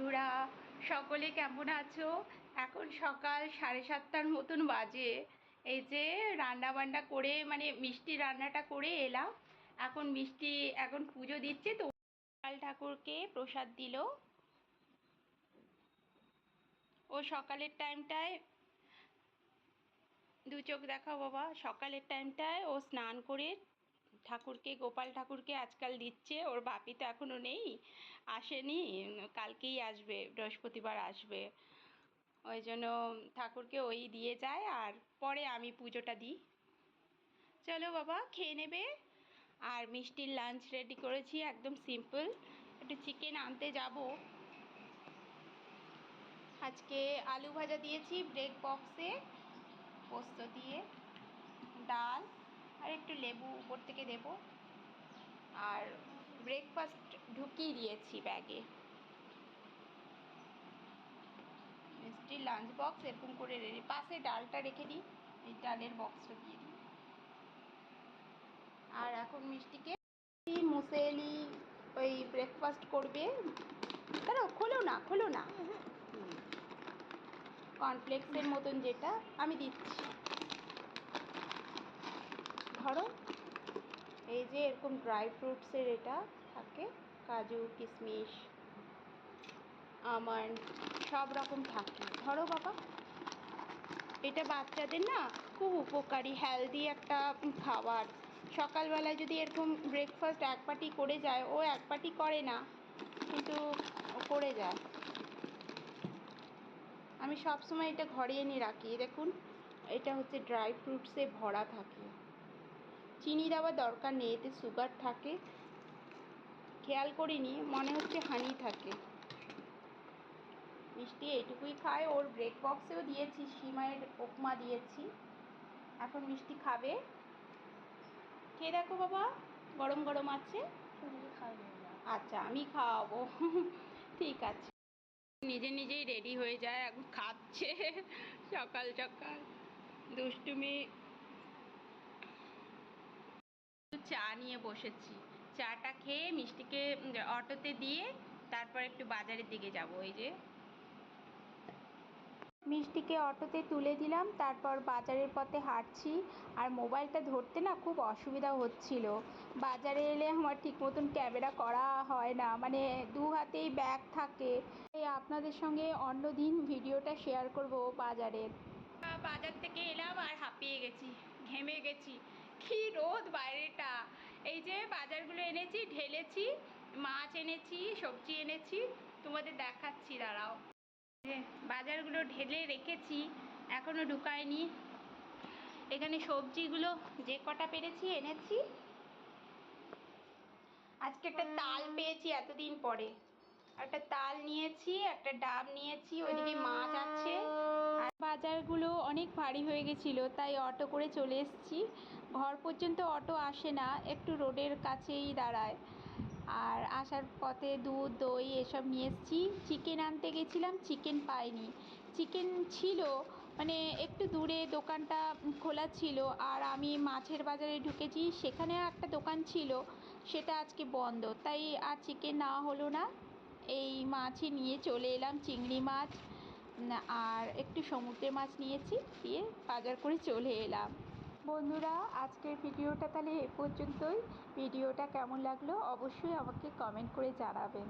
বন্ধুরা, সকলে কেমন আছো? এখন সকাল সাড়ে সাতটার মতন বাজে। এই যে রান্না বান্না করে মানে মিষ্টি রান্নাটা করে এলাম। এখন মিষ্টি, এখন পুজো দিচ্ছে, তো কাল ঠাকুরকে প্রসাদ দিল। ও সকালের টাইমটায়, দু চোখ দেখাও বাবা, সকালের টাইমটায় ও স্নান করে ঠাকুরকে, গোপাল ঠাকুরকে আজকাল দিচ্ছে, ওর বাপি তো এখনও নেই, আসেনি, কালকেই আসবে, বৃহস্পতিবার আসবে। ওই জন্য ঠাকুরকে ওই দিয়ে যায় আর পরে আমি পুজোটা দিই। চলো বাবা, খেয়ে নেবে। আর মিষ্টির লাঞ্চ রেডি করেছি, একদম সিম্পল একটু চিকেন আনতে যাব। আজকে আলু ভাজা দিয়েছি ব্রেক বক্সে পোস্ত দিয়ে। আর একটু লেবু উপর থেকে দেব। আর ব্রেকফাস্ট ঢুকিয়ে দিয়েছি ব্যাগে। মিষ্টি লাঞ্চ বক্স এরকম করে রেডি। পাশে ডালটা রেখে দিই এই ডালের বক্সটা দিয়ে দিই। আর এখন মিষ্টিকে মুসেলি ওই ব্রেকফাস্ট করবে। দাঁড়াও খোলো না খোলো না। কর্নফ্লেক্সের মতন যেটা আমি দিচ্ছি। ধরো। এই যে এরকম ড্রাই ফ্রুটসের এটা থাকে। কাজু কিশমিশ আমন্ড সব রকম থাকে। ধরো বাবা, এটা বাচ্চাদের না খুব উপকারী হেলদি একটা খাবার। সকালবেলায় যদি এরকম ব্রেকফাস্ট এক পাটি করে যায়, ও এক পাটি করে না, কিন্তু করে যায়। আমি সবসময় এটা ঘরে এনে রাখি। দেখুন, এটা হচ্ছে ড্রাই ফ্রুটসে ভরা থাকে। চিনি দেওয়ার দরকার নেই এতে সুগার থাকে। খেয়াল করিনি মনে হচ্ছে হানি থাকে। মিষ্টি এইটুকুই খায় ওর ব্রেক বক্সেও দিয়েছি সিমাইয়ের উপমা দিয়েছি। এখন মিষ্টি খাবে। খেয়ে দেখো বাবা গরম গরম আছে। আচ্ছা আমি খাওয়াবো। ঠিক আছে। নিজে নিজেই রেডি হয়ে যায় এখন খাচ্ছে। সকাল সকাল। দুষ্টুমি চা নিয়ে বসেছি। চাটা খেয়ে মিষ্টিকে অটোতে দিয়ে তারপর একটু বাজারের দিকে যাব ওই যে। মিষ্টিকে অটোতে তুলে দিলাম তারপর বাজারের পথে হাঁটছি। আর মোবাইলটা ধরতে না খুব অসুবিধা হচ্ছিল। বাজারে এলে আমার ঠিক মতন ক্যামেরা করা হয় না মানে দু হাতেই ব্যাগ থাকে। এই আপনাদের সঙ্গে অন্য দিন ভিডিওটা শেয়ার করব বাজারের। বাজার থেকে এলাম আর হাঁপিয়ে গেছি ঘেমে গেছি। কি রোদ বাইরেটা। এই যে বাজারগুলো এনেছি ঢেলেছি মাছ এনেছি সবজি এনেছি তোমাদের দেখাচ্ছি দাঁড়াও। বাজারগুলো ঢেলে রেখেছি এখনও ঢুকায়নি। এখানে সবজিগুলো যে কটা পেরেছি এনেছি। আজকে একটা তাল পেয়েছি এতদিন পরে। একটা তাল নিয়েছি একটা ডাব নিয়েছি ওইদিকে মাছ আছে। বাজারগুলো অনেক ভারী হয়ে গেছিল, তাই অটো করে চলে এসেছি। ঘর পর্যন্ত অটো আসে না, একটু রোডের কাছেই দাঁড়ায়। আর আসার পথে দুধ, দই এসব নিয়ে এসেছি। চিকেন আনতে গেছিলাম, চিকেন পাইনি। চিকেন ছিল মানে একটু দূরে দোকানটা খোলা ছিল, আর আমি মাছের বাজারে ঢুকেছি সেখানেও একটা দোকান ছিল, সেটা আজকে বন্ধ। তাই আর চিকেন নেওয়া হলো না। এই মাছই নিয়ে চলে এলাম, চিংড়ি মাছ। আর একটু সমুদ্রের মাছ নিয়েছি, দিয়ে বাজার করে চলে এলাম। বন্ধুরা, আজকের ভিডিওটা তাহলে এ পর্যন্তই। ভিডিওটা কেমন লাগল অবশ্যই আমাকে কমেন্ট করে জানাবেন।